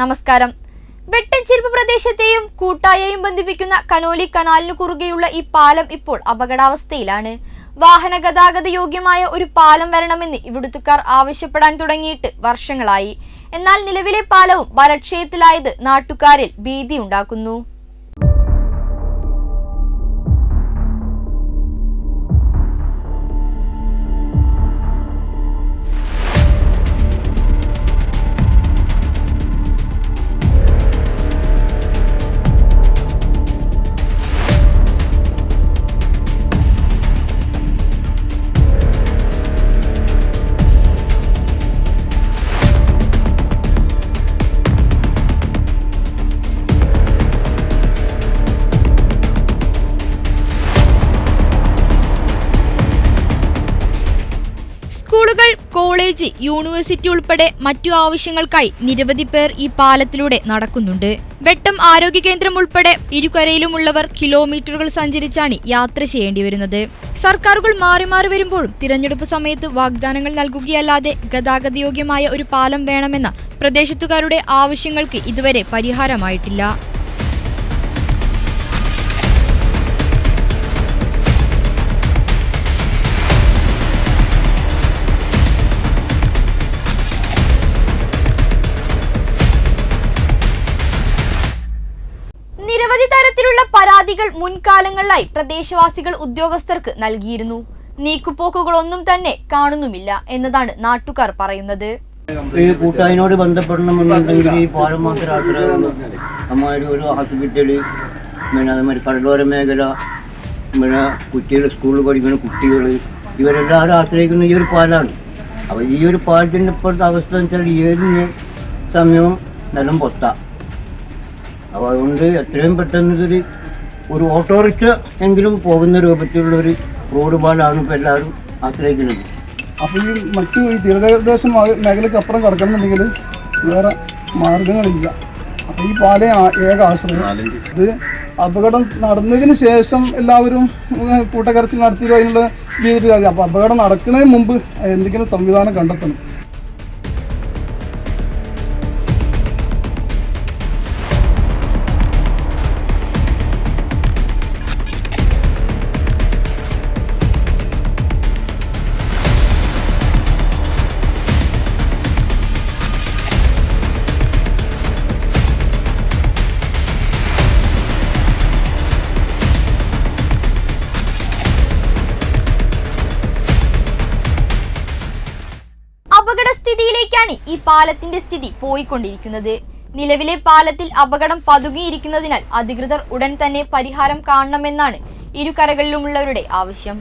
നമസ്കാരം. വെട്ടഞ്ചിരിപ്പ് പ്രദേശത്തെയും കൂട്ടായെയും ബന്ധിപ്പിക്കുന്ന കനോലി കനാലിനു കുറുകെയുള്ള ഈ പാലം ഇപ്പോൾ അപകടാവസ്ഥയിലാണ്. വാഹന ഗതാഗത യോഗ്യമായ ഒരു പാലം വരണമെന്ന് ഇവിടുത്തുകാർ ആവശ്യപ്പെടാൻ തുടങ്ങിയിട്ട് വർഷങ്ങളായി. എന്നാൽ നിലവിലെ പാലവും ബലക്ഷയത്തിലായത് നാട്ടുകാരിൽ ഭീതി ഉണ്ടാക്കുന്നു സ്കൂളുകൾ കോളേജ് യൂണിവേഴ്സിറ്റി ഉൾപ്പെടെ മറ്റു ആവശ്യങ്ങൾക്കായി നിരവധി പേർ ഈ പാലത്തിലൂടെ നടക്കുന്നുണ്ട്. വെട്ടം ആരോഗ്യ കേന്ദ്രം ഉൾപ്പെടെ ഇരുകരയിലുമുള്ളവർ കിലോമീറ്ററുകൾ സഞ്ചരിച്ചാണ് യാത്ര ചെയ്യേണ്ടി വരുന്നത്. സർക്കാരുകൾ മാറി മാറി വരുമ്പോഴും തിരഞ്ഞെടുപ്പ് സമയത്ത് വാഗ്ദാനങ്ങൾ നൽകുകയല്ലാതെ ഗതാഗതയോഗ്യമായ ഒരു പാലം വേണമെന്ന പ്രദേശത്തുകാരുടെ ആവശ്യങ്ങൾക്ക് ഇതുവരെ പരിഹാരമായിട്ടില്ല. പരാതികൾ മുൻകാലങ്ങളിലായി പ്രദേശവാസികൾ ഉദ്യോഗസ്ഥർക്ക് നൽകിയിരുന്നു. നീക്കുപോക്കുകളൊന്നും തന്നെ കാണുന്നുമില്ല എന്നതാണ് നാട്ടുകാർ പറയുന്നത്. ഈ കൂട്ടായിനോട് ബന്ധപ്പെടണമെന്നുണ്ടെങ്കിൽ ഈ പാലം മാത്രം ആശ്രയമുള്ളൂ അമ്മാതിരി ഒരു ഹോസ്പിറ്റൽ പിന്നെ അതേമാതിരി കടലോര മേഖല പിന്നെ കുട്ടികൾ സ്കൂളിൽ പഠിക്കുന്ന കുട്ടികൾ ഇവരെല്ലാവരും ആശ്രയിക്കുന്ന ഈ ഒരു പാലാണ്. അപ്പോൾ ഈ ഒരു പാലത്തിന്റെ ഇപ്പോഴത്തെ അവസ്ഥ എന്ന് വെച്ചാൽ ഏത് സമയവും നിലം പൊത്താം. അപ്പോൾ അതുകൊണ്ട് എത്രയും പെട്ടെന്ന് ഒരു ഓട്ടോറിക്ഷ എങ്കിലും പോകുന്ന രൂപത്തിലുള്ള ഒരു റോഡ് പാലാണ് ഇപ്പോൾ എല്ലാവരും ആശ്രയിക്കുന്നത് അപ്പോൾ ഈ മറ്റു ഈ തീരദേശ മേഖലയ്ക്ക് അപ്പുറം കിടക്കണമെന്നുണ്ടെങ്കിൽ വേറെ മാർഗങ്ങളില്ല. അപ്പോൾ ഈ പാലേ ഏക ആശ്രയം. ഇത് അപകടം നടന്നതിന് ശേഷം എല്ലാവരും കൂട്ടക്കരച്ചിൽ നടത്തിയോ അതിനുള്ള രീതിയിൽ അപ്പോൾ അപകടം നടക്കുന്നതിന് മുമ്പ് എന്തെങ്കിലും സംവിധാനം കണ്ടെത്തണം. അപകടസ്ഥിതിയിലേക്കാണ് ഈ പാലത്തിന്റെ സ്ഥിതി പോയിക്കൊണ്ടിരിക്കുന്നത്. നിലവിലെ പാലത്തിൽ അപകടം പതുങ്ങിയിരിക്കുന്നതിനാൽ അധികൃതർ ഉടൻ തന്നെ പരിഹാരം കാണണമെന്നാണ് ഇരു കരകളിലുമുള്ളവരുടെ ആവശ്യം.